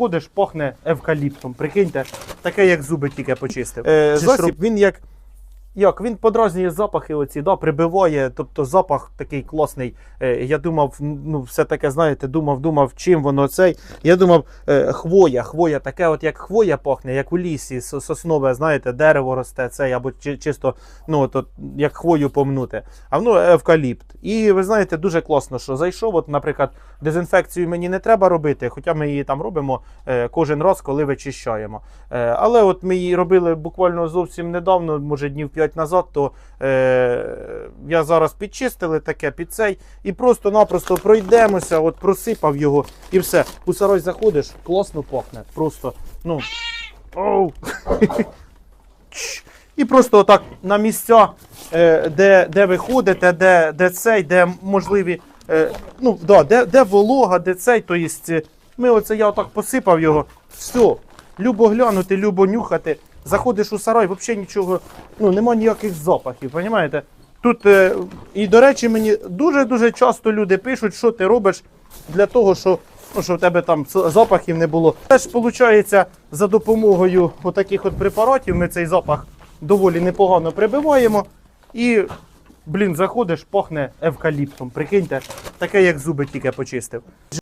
Ходиш, пахне евкаліптом. Прикиньте, таке, як зуби тільки почистив. Е, засіб, він як. Як він подразнює запахи, оці, да, прибиває, тобто запах такий класний. Е, я думав, ну, все таке, знаєте, думав, думав, чим воно цей. Я думав, е, хвоя, хвоя, таке, от як хвоя пахне, як у лісі, соснове, знаєте, дерево росте, цей, або чисто, ну, от, як хвою помнути. А воно евкаліпт. І ви знаєте, дуже класно, що зайшов. От, наприклад, дезінфекцію мені не треба робити, хоча ми її там робимо е, кожен раз, коли вичищаємо. Але от ми її робили буквально зовсім недавно, може днів 5 назад, то е, я зараз підчистили таке під цей і просто-напросто пройдемося, от просипав його і все. У сарой заходиш, класно пахне. Просто, ну. Оу. І просто отак на місця, е, де, де ви ходите, де, де цей, де можливі, е, ну, да, де, де волога, де цей, то е, ми оце я отак посипав його, все, любо глянути, любо нюхати, заходиш у сарай, взагалі нічого, ну, нема ніяких запахів, розумієте? Тут, е, і до речі, мені дуже-дуже часто люди пишуть, що ти робиш для того, що ну, щоб в тебе там запахів не було. Теж виходить, за допомогою отаких от препаратів ми цей запах доволі непогано прибиваємо. І, блін, заходиш, пахне евкаліптом. Прикиньте, таке, як зуби тільки почистив.